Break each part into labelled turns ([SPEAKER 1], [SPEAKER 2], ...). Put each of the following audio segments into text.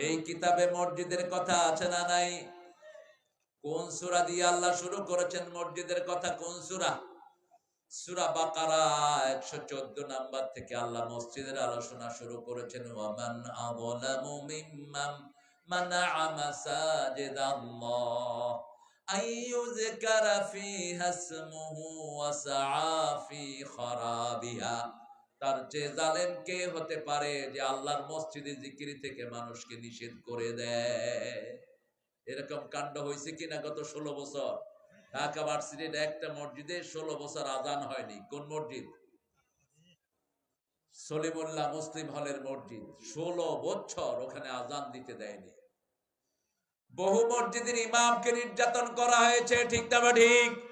[SPEAKER 1] এই কিতাবে মসজিদের কথা আছে না নাই? কোন সুরা দিয়ে আল্লাহ শুরু করেছেন মসজিদের কথা? কোন সুরা? সুরা বাকারা একশো চোদ্দ নাম্বার থেকে আল্লাহ মসজিদের আলোচনা শুরু করেছেন। ওয়ামান তার যে জালেম কে হতে পারে যে আল্লাহর মসজিদে জিকির থেকে মানুষকে নিষেধ করে দেয়? এরকম কাণ্ড হয়েছে কিনা গত ষোলো বছর? ঢাকা ভার্সিটির একটা মসজিদে ষোলো বছর আজান হয়নি। কোন মসজিদ? সলিমুল্লাহ মুসলিম হলের মসজিদ। ষোলো বছর ওখানে আজান দিতে দেয়নি। বহু মসজিদের ইমামকে নির্যাতন করা হয়েছে, ঠিক না ঠিক?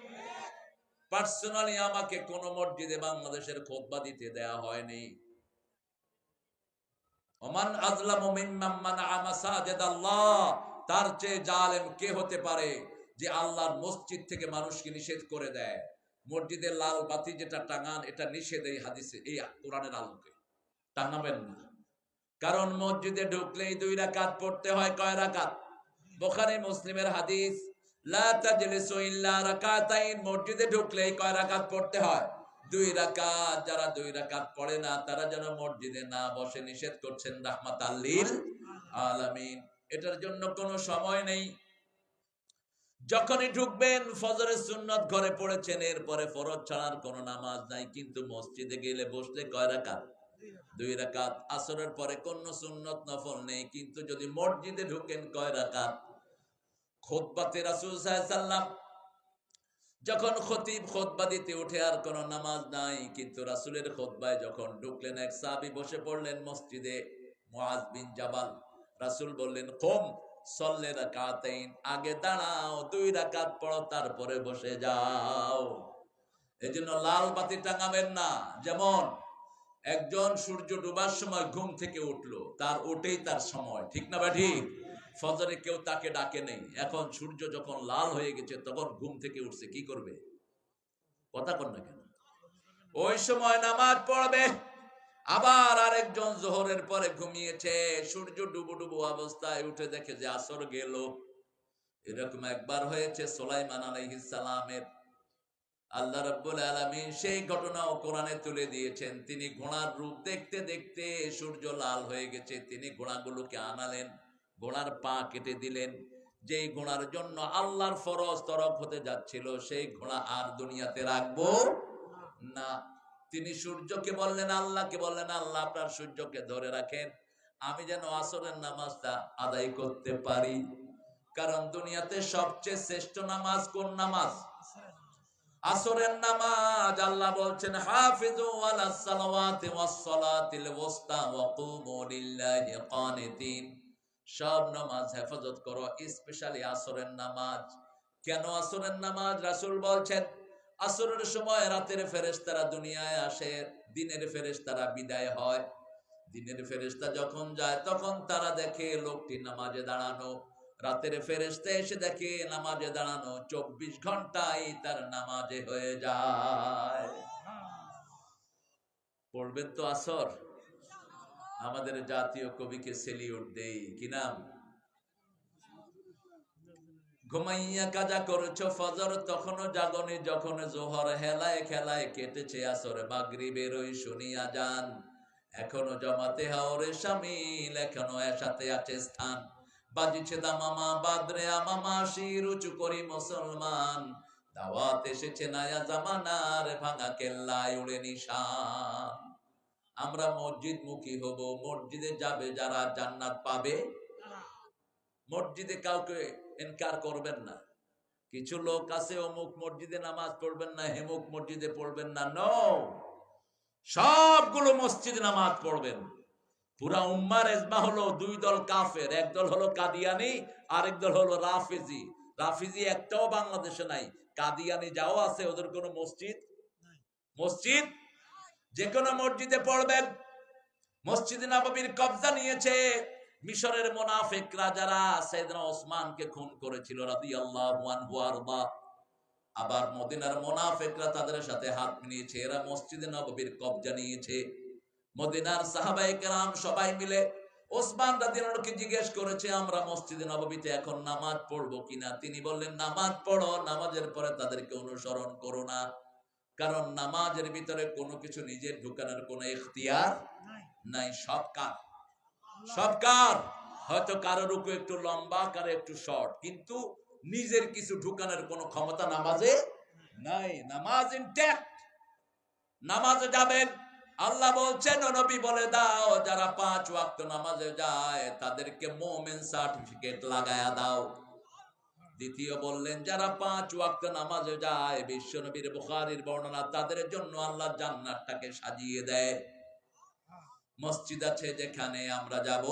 [SPEAKER 1] পার্সোনালি আমাকে কোন মসজিদে বাংলাদেশের খোদবা দিতে দেয়া হয়নি। ওমান মিম্মান মাসাজিদাল্লাহ, তার চেয়ে জালেম কে হতে পারে যে আল্লাহর মসজিদ থেকে মানুষকে নিষেধ করে দেয়? মসজিদের লাল বাতি যেটা টাঙান, এটা নিষেধ এই হাদিসে, এই কোরআনের আলোকে। টাঙাবেন না। কারণ মসজিদে ঢুকলেই দুই রাকাত পড়তে হয় কয় রাকাত? বোখারি, মুসলিমের হাদিস মসজিদে কয় রাকাত পড়তে হয়? দুই রাকাত। যারা দুই রাকাত পড়ে না, তারা যেন মসজিদে না বসে নিষেধ করছেন রাহমাত আল্লিল আলামিন। এটার জন্য কোনো সময় নেই। যখনই ঢুকবেন, ফজরের সুন্নত ঘরে পড়েছেন, এরপরে ফরজ ছাড়ার কোনো নামাজ নাই, কিন্তু মসজিদে গেলে বসলে কয় রাকাত? দুই রাকাত। আসরের পরে কোন সুন্নত নফল নেই, কিন্তু যদি মসজিদে ঢুকেন কয় রাকাত? খোদবাতে রাসুল সাল্লাম যখন খতিব খোদবা দিতে উঠে আর কোনো নামাজ নাই, কিন্তু রাসূলের খোদবায় যখন ঢুকলেন, এক সাহাবী বসে পড়লেন মসজিদে, মুআজ বিন জাবাল। রাসূল বললেন, কম, সল্লে আগে দাঁড়াও, দুই রাকাত পড়ো, তারপরে বসে যাও। এই জন্য লাল বাতি টাঙাবেন না। যেমন একজন সূর্য ডুবার সময় ঘুম থেকে উঠল, তার ওঠেই তার সময়, ঠিক না বা ঠিক? ফজরে কেউ তাকে ডাকে নেই। এখন সূর্য যখন লাল হয়ে গেছে, তখন ঘুম থেকে উঠছে, কি করবে? কথা কর না কেন? ওই সময় নামাজ পড়বে, আবার আরেকজন জোহরের পরে ঘুমিয়েছে। সূর্য ডুবু ডুবু অবস্থায় উঠে দেখে যে আসর গেল। এরকম একবার হয়েছে সোলাইমান আলাইহিস সালামের। আল্লাহ রাব্বুল আলামিন সেই ঘটনাও কোরআনে তুলে দিয়েছেন। তিনি ঘোড়ার রূপ দেখতে দেখতে সূর্য লাল হয়ে গেছে। তিনি ঘোড়াগুলোকে আনালেন। ঘোড়ার পা কেটে দিলেন। যেই ঘোড়ার জন্য আল্লাহর ফরজ তরফ হতে যাচ্ছিল, সেই ঘোড়া আর দুনিয়াতে রাখব না। তিনি সূর্যকে বললেন, আল্লাহকে বললেন, আল্লাহ আপনার সূর্যকে ধরে রাখেন। আমি যেন আসরের নামাজটা আদায় করতে পারি। কারণ দুনিয়াতে সবচেয়ে শ্রেষ্ঠ নামাজ কোন নামাজ? আসরের নামাজ। আল্লাহ বলছেন, হাফিজু আলাস সালাওয়াতি ওয়াস সালাতিল ওয়াসতা ওয়া কুমু লিল্লাহি কানিতিন। সব নামাজ হেফাজত করো স্পেশালি আসরের নামাজ। কেন আসরের নামাজ? রাসূল বলছেন, আসরের সময় রাতের ফেরেশতারা দুনিয়ায় আসে, দিনের ফেরেশতারা বিদায় হয়। দিনের ফেরেশতা যখন যায়, তখন তারা দেখে লোকটি নামাজে দাঁড়ানো। রাতের ফেরেশতা এসে দেখে নামাজে দাঁড়ানো, চব্বিশ ঘন্টায় তার নামাজে হয়ে যায়। পড়বেন তো আসর? আমাদের জাতীয় কবিকে সেলিউট দেই। কি নাম? ঘুমাইয়া কাজা করেছ ফজর, তখনও জাগনি যখন জোহর। হেলায় খেলায় কেটেছে আসরে বাগরি বেরোই শুনিয়া যান। এখনও জমাতে হাওরে সামিল এখনও এসাতে আছে স্থান। বাজিছে দামামা, বাদরে আমামা, শির উঁচু করি মুসলমান। দাওয়াত এসেছে নায়া জামানার ভাঙা কেল্লায় উড়ে নিশান। আমরা মসজিদ মুখী হব। মসজিদে যাবে যারা জান্নাত পাবে। মসজিদে কাউকে এনকার করবেন না। কিছু লোক আছে অমুক মসজিদে নামাজ পড়বেন না হেমুক মসজিদে পড়বেন না। নো সবগুলো মসজিদে নামাজ পড়বেন। পুরা উম্মার এজমা হলো দুই দল কাফের। এক দল হলো কাদিয়ানি আরেক দল হলো রাফিজি। রাফিজি একটাও বাংলাদেশে নাই। কাদিয়ানি যাও আছে ওদের কোনো মসজিদ? মসজিদ? যে কোনো মসজিদে পড়বেন। মসজিদে নববীর কবজা নিয়েছে। মিশরের মোনাফেকরা যারা, সৈয়দনা ওসমানকে খুন করেছিল আনহু আরদা। আবার মদিনার মোনাফেকরা তাদের সাথে হাত মিলিয়েছে। এরা মসজিদে নববীর কবজা নিয়েছে। মদিনার সাহাবায়ে কেরাম সবাই মিলে ওসমান রাদিয়াল্লাহুকে জিজ্ঞেস করেছে, আমরা মসজিদে নববীতে এখন নামাজ পড়ব কিনা? তিনি বললেন, নামাজ পড়ো, নামাজের পরে তাদেরকে অনুসরণ করো না। কারণ নামাজের ভিতরে কোনো কিছু নিজের ঢুকানোর কোনো এখতিয়ার নাই। সব কার? সব কার? হয়তো কারও রুকু একটু লম্বা কারও একটু শর্ট কিন্তু নিজের কিছু ঢুকানোর কোনো ক্ষমতা নামাজে নাই। নামাজ ইনট্যাক্ট নামাজে যাবেন। আল্লাহ বলছেন ও নবী বলে দাও যারা পাঁচ ওয়াক্ত নামাজে যায় তাদেরকে মোমেন সার্টিফিকেট লাগায়া দাও। দ্বিতীয় বললেন, যারা পাঁচ ওয়াক্ত নামাজে যায়, বিশ্ব নবীর বুখারির বর্ণনা তাদের জন্য আল্লাহ জান্নাতটাকে সাজিয়ে দেয়। মসজিদ আছে যেখানে আমরা যাব